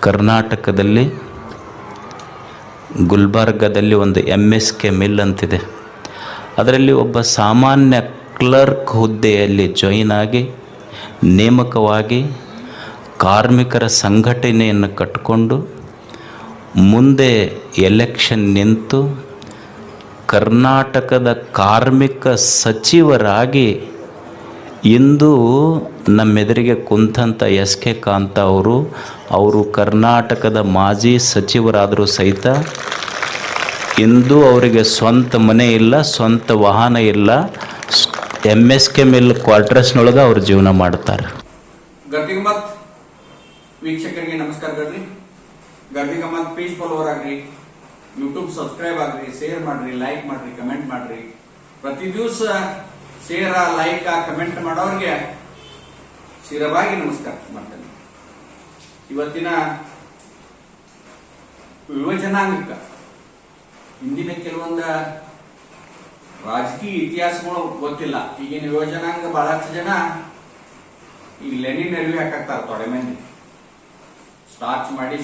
ಕರ್ನಾಟಕದಲ್ಲಿ ಗುಲ್ಬರ್ಗದಲ್ಲಿ ಒಂದು M S K mill ಅಂತಿದೆ. ಅದರಲ್ಲಿ ಒಬ್ಬ ಸಾಮಾನ್ಯ ಕ್ಲರ್ಕ್ ಹುದ್ದೆಯಲ್ಲಿ ಜಾಯಿನ್ ಆಗಿ, ನೇಮಕವಾಗಿ ಕಾರ್ಮಿಕರ ಸಂಘಟನೆಯನ್ನು ಕಟ್ಟಿಕೊಂಡು ಮುಂದೆ ಎಲೆಕ್ಷನ್ ನಿಂತು ಕರ್ನಾಟಕದ ಕಾರ್ಮಿಕ ಸಚಿವರಾಗಿ ಇಂದು ನಮ್ಮೆದುರಿಗೆ ಕುಂತಂಥ ಎಸ್ ಕೆ ಕಾಂತ ಅವರು ಅವರು ಕರ್ನಾಟಕದ ಮಾಜಿ ಸಚಿವರಾದರೂ ಸಹಿತ ಇಂದು ಅವರಿಗೆ ಸ್ವಂತ ಮನೆ ಇಲ್ಲ, ಸ್ವಂತ ವಾಹನ ಇಲ್ಲ ಎಂ ಎಸ್ ಕೆ ಮಿಲ್ ಕ್ವಾರ್ಟರ್ಸ್ನೊಳಗೆ ಅವ್ರು ಜೀವನ ಮಾಡ್ತಾರೆ. ವೀಕ್ಷಕರಿಗೆ ನಮಸ್ಕಾರಗಳ್ರಿ ಗರ್ದಿಗಮತ್ ಪೇಜ್ ಫಾಲೋವರ್ ಆಗ್ರಿ ಯೂಟ್ಯೂಬ್ ಸಬ್ಸ್ಕ್ರೈಬ್ ಆಗ್ರಿ ಶೇರ್ ಮಾಡ್ರಿ ಲೈಕ್ ಮಾಡ್ರಿ ಕಮೆಂಟ್ ಮಾಡ್ರಿ. ಪ್ರತಿ ದಿವಸ ಶೇರ್, ಲೈಕ್, ಕಮೆಂಟ್ ಮಾಡೋರಿಗೆ ಶಿರವಾಗಿ ನಮಸ್ಕಾರ ಮಾಡ್ತೇನೆ. ಇವತ್ತಿನ ಯುವ ಜನಾಂಗಕ್ಕ ಹಿಂದಿನ ಕೆಲವೊಂದ ರಾಜಕೀಯ ಇತಿಹಾಸಗಳು ಗೊತ್ತಿಲ್ಲ. ಈಗಿನ ಯುವಜನಾಂಗ ಬಹಳಷ್ಟು ಜನ ಈ ಲೆನಿನ್ ಅರಿವಿ ಹಾಕಾಕ್ತಾರ ತೊಡೆ ಮಂದಿ ಸ್ಟಾರ್ಚ್ ಮಾಡಿ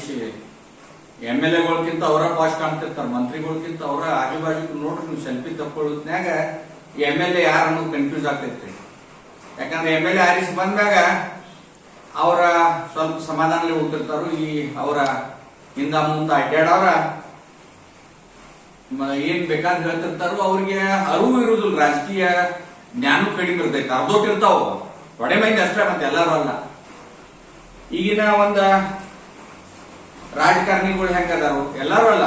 ಎಂ ಎಲ್ ಎಗಳಿಗಿಂತ ಅವರ ಪಾಸ್ಟ್ ಕಾಣ್ತಿರ್ತಾರೆ ಮಂತ್ರಿಗಳಿಗಿಂತ ಅವರ ಆಜು ಬಾಜು ನೋಡ್ರಿ, ನೀವು ಸೆಲ್ಫಿ ತಕ್ಕೊಳ್ಳೋದ್ನಾಗ ಎಂ ಎಲ್ ಎ ಯಾರು ಅನ್ನೋದು ಕನ್ಫ್ಯೂಸ್ ಆಗ್ತೈತ್ರಿ ಯಾಕಂದ್ರೆ ಎಂ ಎಲ್ ಎ ಆರಿಸಿ ಬಂದಾಗ ಅವರ ಸ್ವಲ್ಪ ಸಮಾಧಾನದಲ್ಲಿ ಹೋಗ್ತಿರ್ತಾರೋ, ಈ ಅವರ ಹಿಂದ ಮುಂದ ಅಡ್ಡಾಡವ್ರ ಏನ್ ಬೇಕಂತ ಹೇಳ್ತಿರ್ತಾರೋ ಅವ್ರಿಗೆ ಅರಿವು ಇರುದಿಲ್ಲ, ರಾಜಕೀಯ ಜ್ಞಾನ ಕಡಿಮೆ ಇರ್ತೈತೆ ಅರ್ಧೋಟ್ ಇರ್ತಾವ ಒಡೆ ಮೈಂದ ಅಷ್ಟೇ ಮತ್ತೆ ಎಲ್ಲರೂ ಅಲ್ಲ. ಈಗಿನ ಒಂದ ರಾಜಕಾರಣಿಗಳು ಹೆಂಗದಾರು ಎಲ್ಲರೂ ಅಲ್ಲ.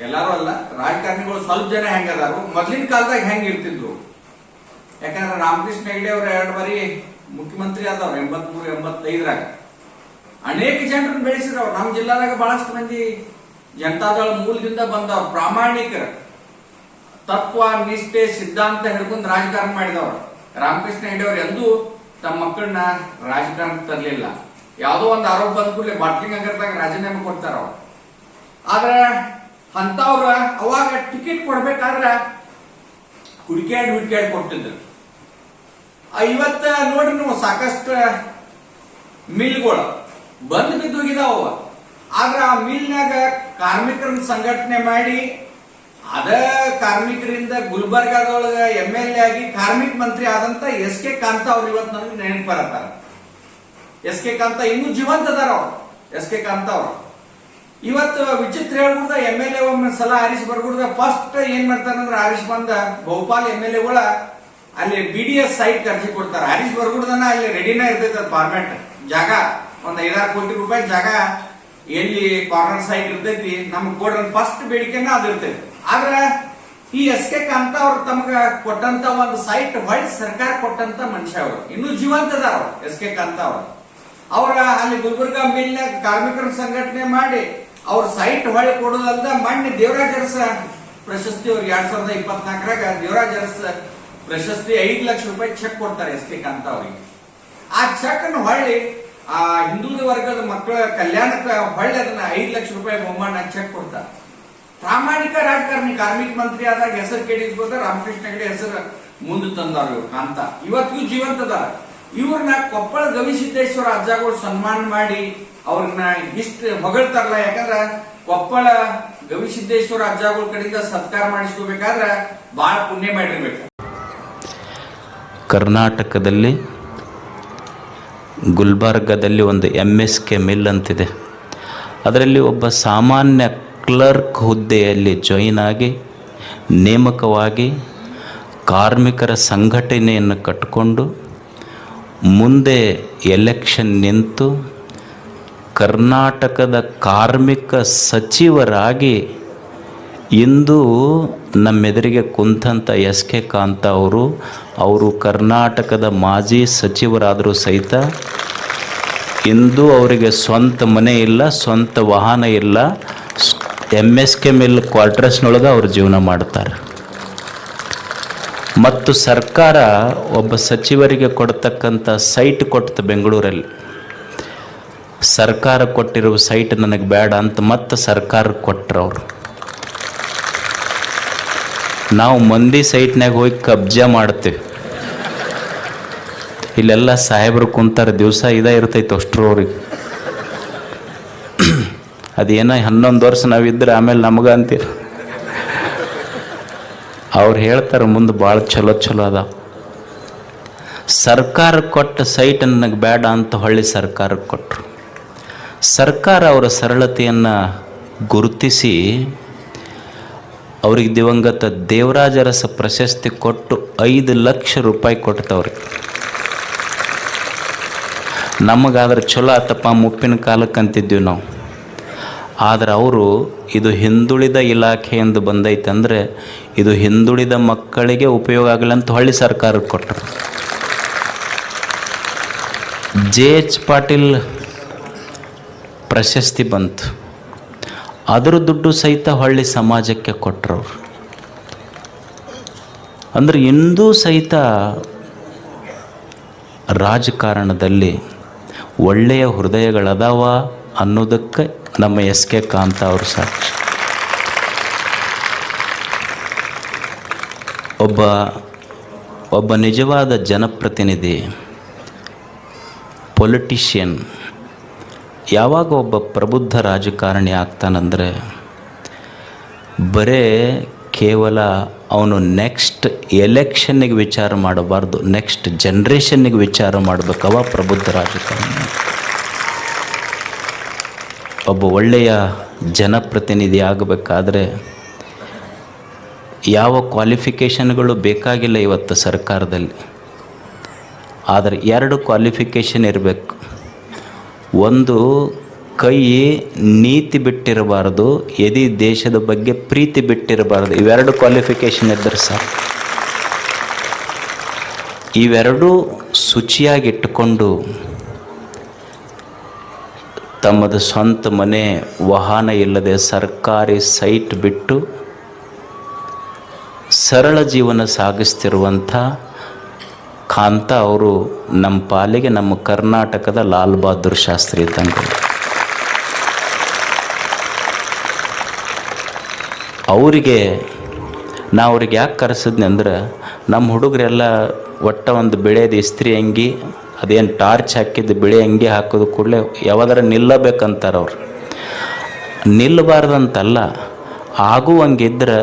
ಎಲ್ಲರೂ ಅಲ್ಲ, ರಾಜಕಾರಣಿಗಳು ಸ್ವಲ್ಪ ಜನ ಹೆಂಗದಾರು? ಮೊದ್ಲಿನ ಕಾಲದಾಗ ಹೆಂಗ್ ಇರ್ತಿದ್ರು? ಯಾಕಂದ್ರೆ ರಾಮಕೃಷ್ಣ ಹೆಗಡೆ ಅವ್ರ ಎರಡು ಬಾರಿ ಮುಖ್ಯಮಂತ್ರಿ ಆದವ್ರು, ಎಂಬತ್ಮೂರು, ಎಂಬತ್ತೈದರಾಗ. ಅನೇಕ ಜನರನ್ನ ಬೆಳೆಸಿದವ್ರು. ನಮ್ಮ ಜಿಲ್ಲಾದಾಗ ಬಹಳಷ್ಟು ಮಂದಿ ಜನತಾದಳ ಮೂಲದಿಂದ ಬಂದವ್ರು, ಪ್ರಾಮಾಣಿಕರ. ತತ್ವ, ನಿಷ್ಠೆ, ಸಿದ್ಧಾಂತ ಹಿಡ್ಕೊಂಡು ರಾಜಕಾರಣ ಮಾಡಿದವರು. ರಾಮಕೃಷ್ಣ ಹೆಗಡೆ ಅವ್ರು ಎಂದೂ ತಮ್ಮ ಮಕ್ಕಳನ್ನ ರಾಜಕಾರಣ ತರಲಿಲ್ಲ. ಯಾವುದೋ ಒಂದು ಆರೋಪ ಬಂದ ಕೂಡಲೇ ಬಾಟ್ಲಿಂಗ್ ಅಂಗರ್ದಾಗ ರಾಜೀನಾಮೆ ಕೊಡ್ತಾರ ಅವ್ರು ಆದ್ರೆ ಅಂತವ್ರ ಅವಾಗ ಟಿಕೆಟ್ ಕೊಡ್ಬೇಕಾದ್ರ ಹುಡುಕ್ಯಾಡ್ ಹುಡುಕ್ಯಾಡ್ ಕೊಡ್ತಿದ್ರು ಇವತ್ತ ನೋಡ್ರಿ ನಾವು ಸಾಕಷ್ಟು ಮಿಲ್ಗಳು ಬಂದ್ ಬಿದ್ದೋಗಿದಾವ ಆದ್ರ ಆ ಮಿಲ್ನಾಗ ಕಾರ್ಮಿಕರನ್ನ ಸಂಘಟನೆ ಮಾಡಿ, ಅದ ಕಾರ್ಮಿಕರಿಂದ ಗುಲ್ಬರ್ಗಾದೊಳಗ ಎಂ ಎಲ್ ಎ ಆಗಿ ಕಾರ್ಮಿಕ ಮಂತ್ರಿ ಆದಂತ ಎಸ್ ಕೆ ಕಾಂತ ಅವ್ರು ಇವತ್ತು ನಮ್ಗೆ ನೆನಪು ಬರತ್ತಾರ. ಎಸ್ ಕೆ ಕಾಂತ ಇನ್ನೂ ಜೀವಂತ ಅದಾರ ಅವ್ರು. ಎಸ್ ಕೆ ಕಾಂತ ಅವ್ರು. ಇವತ್ತು ವಿಚಿತ್ರ ಹೇಳ್ಬಿಡ್ದ ಎಂ ಎಲ್ ಎ ಒಮ್ಮೆ ಸಲ ಆರಿಸಿ ಬರ್ಬಿಡ್ದ. ಫಸ್ಟ್ ಏನ್ ಮಾಡ್ತಾರಂದ್ರೆ ಆರಿಸ್ ಬಂದ ಬಹುಪಾಲ್ ಎಂ ಎಲ್ ಎಗಳ ಅಲ್ಲಿ ಬಿ ಡಿ ಎಸ್ ಸೈಟ್ ಖರ್ಚಿ ಕೊಡ್ತಾರೆ. ಆರಿಸ್ ಬರ್ಬಿಡ್ದನ ಅಲ್ಲಿ ರೆಡಿನೇ ಇರ್ತೈತೆ ಫಾರ್ಮ್ಯಾಟ್ ಜಾಗ ಒಂದ್ ಐದಾರು ಕೋಟಿ ರೂಪಾಯಿ ಜಾಗ ಎಲ್ಲಿ ಕಾರ್ನರ್ ಸೈಟ್ ಇರ್ತೈತಿ ನಮ್ಗೆ ಕೊಡ್ರ ಫಸ್ಟ್ ಬೇಡಿಕೆನ ಅದು ಇರ್ತೈತಿ. ಆದ್ರೆ ಈ ಎಸ್ ಕೆ ಕಾಂತ ಅವ್ರು ತಮಗ ಕೊಟ್ಟಂತ ಒಂದು ಸೈಟ್ ಹೊಳಿ ಸರ್ಕಾರ ಕೊಟ್ಟಂತ ಮನುಷ್ಯ ಅವರು. ಇನ್ನೂ ಜೀವಂತ ಅದಾರ ಎಸ್ ಕೆ ಕಾಂತ ಅವರು. ಅವರ ಅಲ್ಲಿ ಗುಲ್ಬರ್ಗಾ ಮಿಲ್ನ ಕಾರ್ಮಿಕರ ಸಂಘಟನೆ ಮಾಡಿ ಅವ್ರ ಸೈಟ್ ಹೊಳೆ ಕೊಡೋದಲ್ದ ಮಣ್ಣು ದೇವರಾಜ್ ಅರಸ ಪ್ರಶಸ್ತಿ ಅವ್ರಿಗೆ ಎರಡ್ ಸಾವಿರದ ಇಪ್ಪತ್ನಾಲ್ಕರಾಗ ದೇವರಾಜ್ ಅರಸ ಪ್ರಶಸ್ತಿ ಐದು ಲಕ್ಷ ರೂಪಾಯಿ ಚೆಕ್ ಕೊಡ್ತಾರೆ ಎಸ್ ಕೆ ಕಾಂತ ಅವರಿಗೆ. ಆ ಚೆಕ್ ಅನ್ನು ಹೊಳ್ಳಿ ಆ ಹಿಂದೂ ವರ್ಗದ ಮಕ್ಕಳ ಕಲ್ಯಾಣಕ್ಕೆ ಹೊಳ್ಳಿ ಅದನ್ನ ಐದು ಲಕ್ಷ ರೂಪಾಯಿ ಬಹುಮಾನ ಚೆಕ್ ಕೊಡ್ತಾರೆ. ಪ್ರಾಮಾಣಿಕ ರಾಜಕಾರಣಿ, ಕಾರ್ಮಿಕ ಮಂತ್ರಿ ಆದಾಗ ಹೆಸರು ಕೇಳಿಸ್ಬೋದ? ರಾಮಕೃಷ್ಣ ಹೆಗಡೆ ಹೆಸರು ಮುಂದೆ ತಂದಾರ ಇವ್ರು, ಕಾಂತ. ಇವತ್ತಿಗೂ ಜೀವಂತದ ಇವ್ರನ್ನ ಕೊಪ್ಪಳ ಗವಿಸಿದ್ದೇಶ್ವರ ಅಜ್ಜಗಳು ಸನ್ಮಾನ ಮಾಡಿ ಅವ್ರನ್ನ ಇಷ್ಟ ಹೊಗಳ್ತಾರಲ್ಲ ಯಾಕಂದ್ರ ಕೊಪ್ಪಳ ಗವಿಸಿದ್ದೇಶ್ವರ ಅಜ್ಜಗಳ ಕಡೆಯಿಂದ ಸತ್ಕಾರ ಮಾಡಿಸ್ಕೋಬೇಕಾದ್ರ ಬಹಳ ಪುಣ್ಯ ಮಾಡಿರ್ಬೇಕು. ಕರ್ನಾಟಕದಲ್ಲಿ ಗುಲ್ಬರ್ಗದಲ್ಲಿ ಒಂದು ಎಂ ಎಸ್ ಕೆ ಮಿಲ್ ಅಂತಿದೆ. ಅದರಲ್ಲಿ ಒಬ್ಬ ಸಾಮಾನ್ಯ ಕ್ಲರ್ಕ್ ಹುದ್ದೆಯಲ್ಲಿ ಜಾಯಿನ್ ಆಗಿ, ನೇಮಕವಾಗಿ ಕಾರ್ಮಿಕರ ಸಂಘಟನೆಯನ್ನು ಕಟ್ಟಿಕೊಂಡು ಮುಂದೆ ಎಲೆಕ್ಷನ್ ನಿಂತು ಕರ್ನಾಟಕದ ಕಾರ್ಮಿಕ ಸಚಿವರಾಗಿ ಇಂದು ನಮ್ಮೆದುರಿಗೆ ಕುಂತಂಥ ಎಸ್ ಕೆ ಕಾಂತ ಅವರು ಅವರು ಕರ್ನಾಟಕದ ಮಾಜಿ ಸಚಿವರಾದರೂ ಸಹಿತ ಇಂದು ಅವರಿಗೆ ಸ್ವಂತ ಮನೆ ಇಲ್ಲ, ಸ್ವಂತ ವಾಹನ ಇಲ್ಲ ಎಂ ಎಸ್ ಕೆ ಮಿಲ್ ಕ್ವಾರ್ಟರ್ಸ್ನೊಳಗೆ ಅವರು ಜೀವನ ಮಾಡ್ತಾರೆ. ಮತ್ತು ಸರ್ಕಾರ ಒಬ್ಬ ಸಚಿವರಿಗೆ ಕೊಡ್ತಕ್ಕಂಥ ಸೈಟ್ ಕೊಟ್ಟು ಬೆಂಗಳೂರಲ್ಲಿ. ಸರ್ಕಾರ ಕೊಟ್ಟಿರುವ ಸೈಟ್ ನನಗೆ ಬೇಡ ಅಂತ ಮತ್ತೆ ಸರ್ಕಾರ ಕೊಟ್ರು ಅವರು. ನಾವು ಮಂದಿ ಸೈಟ್ನಾಗ ಹೋಗಿ ಕಬ್ಜಾ ಮಾಡ್ತೀವಿ. ಇಲ್ಲೆಲ್ಲ ಸಾಹೇಬರು ಕುಂತಾರ, ದಿವಸ ಇದೇ ಇರ್ತೈತೆ ಅಷ್ಟ್ರವ್ರಿಗೆ ಅದೇನೋ ಹನ್ನೊಂದು ವರ್ಷ ನಾವಿದ್ರೆ ಆಮೇಲೆ ನಮಗೆ ಅಂತೀರ ಅವ್ರು ಹೇಳ್ತಾರೆ ಮುಂದೆ ಭಾಳ ಚಲೋ ಚಲೋ ಅದ. ಸರ್ಕಾರ ಕೊಟ್ಟ ಸೈಟ್ ನನಗೆ ಬೇಡ ಅಂತ ಹೊಳ್ಳಿ ಸರ್ಕಾರಕ್ಕೆ ಕೊಟ್ಟರು ಸರ್ಕಾರ ಅವರ ಸರಳತೆಯನ್ನು ಗುರುತಿಸಿ ಅವ್ರಿಗೆ ದಿವಂಗತ ದೇವರಾಜರಸ ಪ್ರಶಸ್ತಿ ಕೊಟ್ಟು ಐದು ಲಕ್ಷ ರೂಪಾಯಿ ಕೊಡ್ತವ್ರಿ ನಮಗಾದ್ರೆ ಚಲೋ ಆತಪ್ಪ, ಮುಪ್ಪಿನ ಕಾಲಕ್ಕೆ ಅಂತಿದ್ವಿ ನಾವು. ಆದರೆ ಅವರು ಇದು ಹಿಂದುಳಿದ ಇಲಾಖೆಯಿಂದ ಬಂದೈತೆ ಅಂದರೆ ಇದು ಹಿಂದುಳಿದ ಮಕ್ಕಳಿಗೆ ಉಪಯೋಗ ಆಗಲಿ ಅಂತ ಹೊಳ್ಳಿ ಸರ್ಕಾರಕ್ಕೆ ಕೊಟ್ಟರು. ಜೆ ಎಚ್ ಪಾಟೀಲ್ ಪ್ರಶಸ್ತಿ ಬಂತು. ಅದರ ದುಡ್ಡು ಸಹಿತ ಹೊಳ್ಳಿ ಸಮಾಜಕ್ಕೆ ಕೊಟ್ಟರು ಅಂದ್ರೆ ಇಂದೂ ಸಹಿತ ರಾಜಕಾರಣದಲ್ಲಿ ಒಳ್ಳೆಯ ಹೃದಯಗಳದಾವ ಅನ್ನೋದಕ್ಕೆ ನಮ್ಮ ಎಸ್ ಕೆ ಕಾಂತ ಅವರು ಸಾಕ್ಷಿ ಒಬ್ಬ ಒಬ್ಬ ನಿಜವಾದ ಜನಪ್ರತಿನಿಧಿ ಪೊಲಿಟಿಷಿಯನ್ ಯಾವಾಗ ಒಬ್ಬ ಪ್ರಬುದ್ಧ ರಾಜಕಾರಣಿ ಆಗ್ತಾನಂದರೆ, ಬರೇ ಕೇವಲ ಅವನು ನೆಕ್ಸ್ಟ್ ಎಲೆಕ್ಷನ್ನಿಗೆ ವಿಚಾರ ಮಾಡಬಾರ್ದು ನೆಕ್ಸ್ಟ್ ಜನ್ರೇಷನ್ನಿಗೆ ವಿಚಾರ ಮಾಡಬೇಕವ ಪ್ರಬುದ್ಧ ರಾಜಕಾರಣಿ. ಒಬ್ಬ ಒಳ್ಳೆಯ ಜನಪ್ರತಿನಿಧಿ ಆಗಬೇಕಾದ್ರೆ ಯಾವ ಕ್ವಾಲಿಫಿಕೇಷನ್ಗಳು ಬೇಕಾಗಿಲ್ಲ ಇವತ್ತು ಸರ್ಕಾರದಲ್ಲಿ. ಆದರೆ ಎರಡು ಕ್ವಾಲಿಫಿಕೇಷನ್ ಇರಬೇಕು. ಒಂದು ಕೈ ನೀತಿ ಬಿಟ್ಟಿರಬಾರ್ದು, ಎದಿ ದೇಶದ ಬಗ್ಗೆ ಪ್ರೀತಿ ಬಿಟ್ಟಿರಬಾರ್ದು. ಇವೆರಡು ಕ್ವಾಲಿಫಿಕೇಷನ್ ಇದ್ದರೆ ಸರ್ ಇವೆರಡೂ ಶುಚಿಯಾಗಿಟ್ಟುಕೊಂಡು ತಮ್ಮದು ಸ್ವಂತ ಮನೆ ವಾಹನ ಇಲ್ಲದೆ ಸರ್ಕಾರಿ ಸೈಟ್ ಬಿಟ್ಟು ಸರಳ ಜೀವನ ಸಾಗಿಸ್ತಿರುವಂಥ ಕಾಂತ ಅವರು ನಮ್ಮ ಪಾಲಿಗೆ ನಮ್ಮ ಕರ್ನಾಟಕದ ಲಾಲ್ ಬಹದ್ದೂರ್ ಶಾಸ್ತ್ರಿ ಇದ್ದಂಗೆ ಅವರಿಗೆ ನಾ ಅವ್ರಿಗೆ ಯಾಕೆ ಕರೆಸಿದ್ನಿ ಅಂದ್ರೆ ನಮ್ಮ ಹುಡುಗರೆಲ್ಲ ಒಟ್ಟ ಒಂದು ಬೆಳೆದ ಇಸ್ತ್ರಿ ಅಂಗಿ ಅದೇನು ಟಾರ್ಚ್ ಹಾಕಿದ್ದು, ಬಿಳಿ ಅಂಗಿ ಹಾಕೋದು ಕೂಡಲೇ ಯಾವಾದ್ರೆ ನಿಲ್ಲಬೇಕಂತಾರೆ ಅವ್ರು. ನಿಲ್ಲಬಾರ್ದಂತಲ್ಲ ಆಗುವಂಗಿದ್ರೆ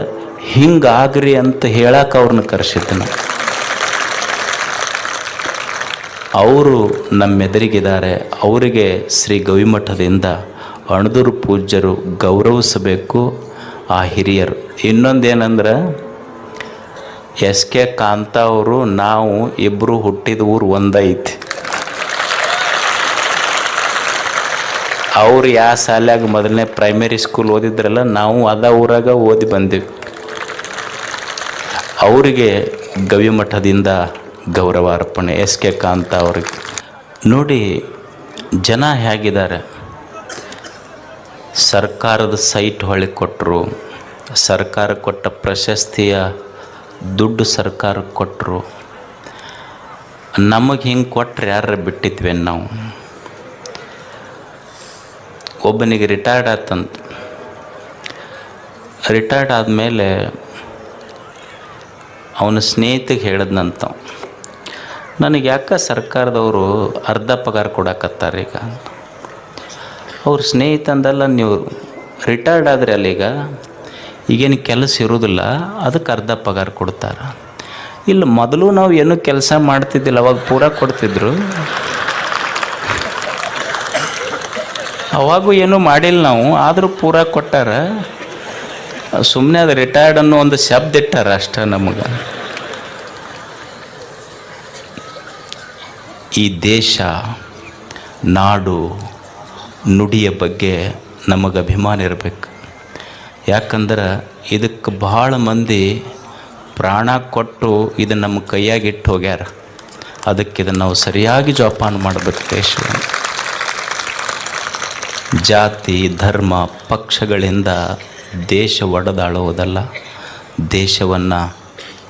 ಹಿಂಗಾಗ್ರಿ ಅಂತ ಹೇಳಕ್ಕೆ ಅವ್ರನ್ನ ಕರೆಸಿದ್ದೆ ಅವರು ಅವರು ನಮ್ಮೆದುರಿಗಿದ್ದಾರೆ ಅವರಿಗೆ ಶ್ರೀ ಗವಿಮಠದಿಂದ ಅಣದೂರು ಪೂಜ್ಯರು ಗೌರವಿಸಬೇಕು. ಆ ಹಿರಿಯರು, ಇನ್ನೊಂದೇನಂದ್ರೆ ಎಸ್ ಕೆ ಕಾಂತ ಅವರು, ನಾವು ಇಬ್ಬರು ಹುಟ್ಟಿದ ಊರು ಒಂದೈತಿ. ಅವ್ರು ಯಾವ ಶಾಲ್ಯಾಗ ಮೊದಲನೇ ಪ್ರೈಮರಿ ಸ್ಕೂಲ್ ಓದಿದ್ರಲ್ಲ, ನಾವು ಅದ ಊರಾಗ ಓದಿ ಬಂದೀವಿ. ಅವರಿಗೆ ಗವಿಮಠದಿಂದ ಗೌರವ ಅರ್ಪಣೆ, ಎಸ್ ಕೆ ಕಾಂತ ಅವ್ರಿಗೆ. ನೋಡಿ, ಜನ ಹೇಗಿದ್ದಾರೆ? ಸರ್ಕಾರದ ಸೈಟ್ ಹೊಳಿ ಕೊಟ್ಟರು ಸರ್ಕಾರ ಕೊಟ್ಟ ಪ್ರಶಸ್ತಿಯ ದುಡ್ಡು ಸರ್ಕಾರಕ್ಕೆ ಕೊಟ್ಟರು ನಮಗೆ ಹಿಂಗೆ ಕೊಟ್ರೆ ಯಾರು ಬಿಟ್ಟಿದ್ವಿ ನಾವು? ಒಬ್ಬನಿಗೆ ರಿಟೈರ್ಡ್ ಆತಂತ. ರಿಟೈರ್ಡ್ ಆದಮೇಲೆ ಅವನ ಸ್ನೇಹಿತಿಗೆ ಹೇಳಿದ್ನಂತ ನನಗೆ ಯಾಕೆ ಸರ್ಕಾರದವರು ಅರ್ಧ ಪಗಾರ ಕೊಡಕತ್ತಾರೆ ಈಗ? ಅವ್ರ ಸ್ನೇಹಿತ ಅಂದಲ್ಲ, ನೀವು ರಿಟೈರ್ಡ್ ಆದರೆ ಅಲ್ಲಿಗ ಈಗೇನು ಕೆಲಸ ಇರೋದಿಲ್ಲ ಅದಕ್ಕೆ ಅರ್ಧ ಪಗಾರ ಕೊಡ್ತಾರೆ. ಇಲ್ಲಿ, ಮೊದಲು ನಾವು ಏನೂ ಕೆಲಸ ಮಾಡ್ತಿದ್ದಿಲ್ಲ, ಅವಾಗ ಪೂರ ಕೊಡ್ತಿದ್ರು. ಅವಾಗೂ ಏನೂ ಮಾಡಿಲ್ಲ ನಾವು, ಆದರೂ ಪೂರ ಕೊಟ್ಟಾರ. ಸುಮ್ಮನೆ ಅದು ರಿಟೈರ್ಡ್ ಅನ್ನೋ ಒಂದು ಶಬ್ದ ಇಟ್ಟಾರ ಅಷ್ಟೇ ನಮಗೆ. ಈ ದೇಶ, ನಾಡು, ನುಡಿಯ ಬಗ್ಗೆ ನಮಗೆ ಅಭಿಮಾನ ಇರಬೇಕು. ಯಾಕಂದ್ರೆ ಇದಕ್ಕೆ ಭಾಳ ಮಂದಿ ಪ್ರಾಣ ಕೊಟ್ಟು ಇದು ನಮ್ಮ ಕೈಯಾಗಿಟ್ಟು ಹೋಗ್ಯಾರ. ಅದಕ್ಕೆ ಇದನ್ನು ನಾವು ಸರಿಯಾಗಿ ಜೋಪಾನ ಮಾಡಬೇಕು ದೇಶವನ್ನು. ಜಾತಿ, ಧರ್ಮ, ಪಕ್ಷಗಳಿಂದ ದೇಶ ಒಡೆದಾಳುವುದಲ್ಲ. ದೇಶವನ್ನು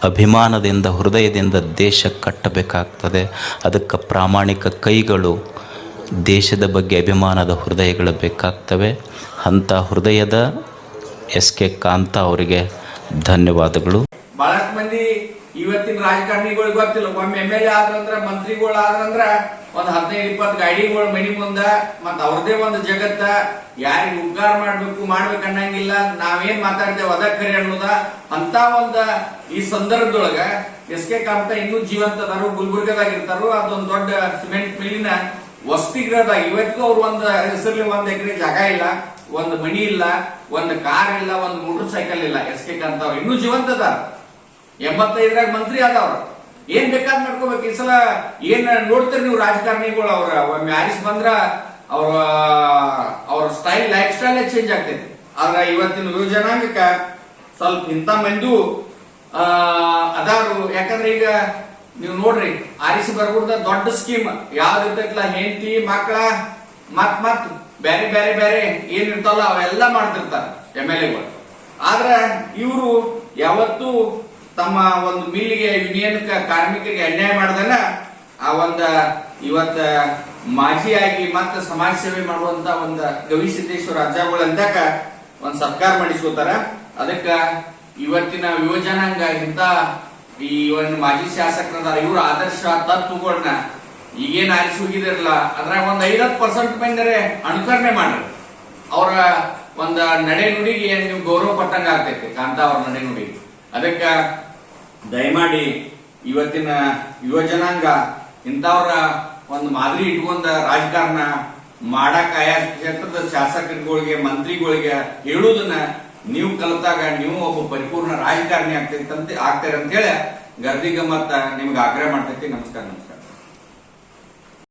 ಅಭಿಮಾನದಿಂದ, ಹೃದಯದಿಂದ ದೇಶ ಕಟ್ಟಬೇಕಾಗ್ತದೆ. ಅದಕ್ಕೆ ಪ್ರಾಮಾಣಿಕ ಕೈಗಳು ದೇಶದ ಬಗ್ಗೆ ಅಭಿಮಾನದ ಹೃದಯಗಳು ಬೇಕಾಗ್ತವೆ. ಅಂಥ ಹೃದಯದ ಎಸ್ ಕೆ ಕಾಂತ ಅವರಿಗೆ ಧನ್ಯವಾದಗಳು. ಮಂದಿ ರಾಜಕಾರಣಿಗಳಿಗೆ ಗೊತ್ತಿಲ್ಲ. ಒಮ್ಮೆ ಎಂ ಎಲ್ ಎ ಆದ್ರಂದ್ರ, ಮಂತ್ರಿಗಳು ಆದ್ರಂದ್ರ, ಒಂದ್ ಹದಿನೈದು, ಇಪ್ಪತ್ತು ಗಾಡಿಗಳು ಮನಿ ಮುಂದ ಮತ್ ಅವ್ರದೇ ಒಂದು ಜಗತ್ತ. ಯಾರಿಗ ಉಪಕಾರ ಮಾಡ್ಬೇಕು ಮಾಡ್ಬೇಕು ಅನ್ನಂಗಿಲ್ಲ. ನಾವೇನ್ ಮಾತಾಡ್ತೇವೆ ಅದ ಕರೆ ಅನ್ನೋದ. ಅಂತ ಒಂದ ಈ ಸಂದರ್ಭದೊಳಗ ಎಸ್ ಕೆ ಕಾಮತ ಇನ್ನೂ ಜೀವಂತ ಅದಾರು ಗುಲ್ಬರ್ಗದಾಗ ಇರ್ತಾರೋ ಅದೊಂದ್ ದೊಡ್ಡ ಸಿಮೆಂಟ್ ಮಿಲ್ಲಿನ ವಸತಿಗೃಹದಾಗ ಇವತ್ತಿಗೂ ಅವ್ರು ಒಂದ್ ಹೆಸರಲ್ಲಿ ಒಂದ್ ಎಕರೆ ಜಾಗ ಇಲ್ಲ. ಒಂದ್ ಮನಿ ಇಲ್ಲ, ಒಂದ್ ಕಾರ್ ಇಲ್ಲ, ಒಂದ್ ಮೋಟರ್ ಸೈಕಲ್ ಇಲ್ಲ. ಎಸ್ ಕೆ ಕಾಂತ ಅವ್ರು ಇನ್ನೂ ಎಂಬತ್ತೈದರಾಗ ಮಂತ್ರಿ ಆದವ್ರ. ಏನ್ ಬೇಕಾದ್ ಮಾಡ್ಕೋಬೇಕು ಈ ಸಲ ಏನ್ ನೋಡ್ತೀರಿ ನೀವು ರಾಜಕಾರಣಿಗಳು ಅವ್ರ ಮ್ಯಾರೇಜ್ ಬಂದ್ರ ಅವ್ರ ಅವ್ರ ಸ್ಟೈಲ್ ಲೈಫ್ ಸ್ಟೈಲ್ ಚೇಂಜ್ ಆಗ್ತೈತಿ. ಆದ್ರ ಇವತ್ತಿನ ಯುವ ಜನಾಂಗಕ್ಕ ಸ್ವಲ್ಪ ಇಂಥ ಮಂದಿ ಅದಾರು. ಯಾಕಂದ್ರೆ ಈಗ ನೀವು ನೋಡ್ರಿ, ಆರಿಸಿ ಬರ್ಬಿಡ್ದ ದೊಡ್ಡ ಸ್ಕೀಮ್ ಯಾವ್ದು ಇರ್ತೈತಲ್ಲ ಹೆಂಡತಿ ಮಕ್ಕಳ ಮತ್ ಮತ್ ಬೇರೆ ಬೇರೆ ಬೇರೆ ಏನ್ ಇರ್ತಾವಲ್ಲ ಅವೆಲ್ಲ ಮಾಡ್ತಿರ್ತಾರ ಎಂ ಎಲ್ ಎಗಳು. ಆದ್ರ ಇವರು ಯಾವತ್ತೂ ತಮ್ಮ ಒಂದು ಮಿಲ್ಗೆ ಯೂನಿಯನ್ ಕಾರ್ಮಿಕರಿಗೆ ಅನ್ಯಾಯ ಮಾಡ್ದಲ್ಲ ಆ ಒಂದು ಇವತ್ತ ಮಾಜಿಯಾಗಿ ಮತ್ತೆ ಸಮಾಜ ಸೇವೆ ಮಾಡುವಂತ ಒಂದು ಗವಿಸಿದ್ದೇಶ್ವರ ಅಜ್ಜಗಳು ಅಂತಾಕ ಒಂದ್ ಸರ್ಕಾರ ಮಾಡಿಸ್ಕೋತಾರ. ಅದಕ್ಕ ಇವತ್ತಿನ ಯುವ ಜನಾಂಗ ಇಂತ ಈ ಒಂದು ಮಾಜಿ ಶಾಸಕರದಾರ ಇವ್ರ ಆದರ್ಶ ತತ್ವಗಳನ್ನ ಈಗೇನ್ ಆರಿಸಿ ಹೋಗಿದಿರಲ್ಲ, ಅದ್ರಾಗ ಒಂದ್ ಐವತ್ ಪರ್ಸೆಂಟ್ ಬಂದರೆ ಅನುಕರಣೆ ಮಾಡ್ರಿ. ಅವರ ಒಂದ ನಡೆ ನುಡಿಗೆ ನೀವು ಗೌರವ ಪಟ್ಟಂಗ ಆಗ್ತೈತಿ ಕಾಂತ ಅವ್ರ ನಡೆ ನುಡಿಗೆ. ಅದಕ್ಕ ದಯಮಾಡಿ ಇವತ್ತಿನ ಯುವ ಜನಾಂಗ ಇಂಥವ್ರ ಒಂದು ಮಾದರಿ ಇಟ್ಕೊಂಡ ರಾಜಕಾರಣ ಮಾಡಕ್ ಆಯಾ ಕ್ಷೇತ್ರದ ಶಾಸಕರುಗಳಿಗೆ, ಮಂತ್ರಿಗಳಿಗೆ ಹೇಳುವುದನ್ನ ನೀವು ಕಲಿತಾಗ ನೀವು ಒಬ್ಬ ಪರಿಪೂರ್ಣ ರಾಜಕಾರಣಿ ಆಗ್ತೈತಂತೆ ಆಗ್ತೀರ ಅಂತ ಹೇಳಿ ಗರ್ದಿಗ ಮತ್ತ ನಿಮ್ಗೆ ಆಗ್ರಹ ಮಾಡ್ತೈತಿ. ನಮಸ್ಕಾರ ನಮಸ್ಕಾರ.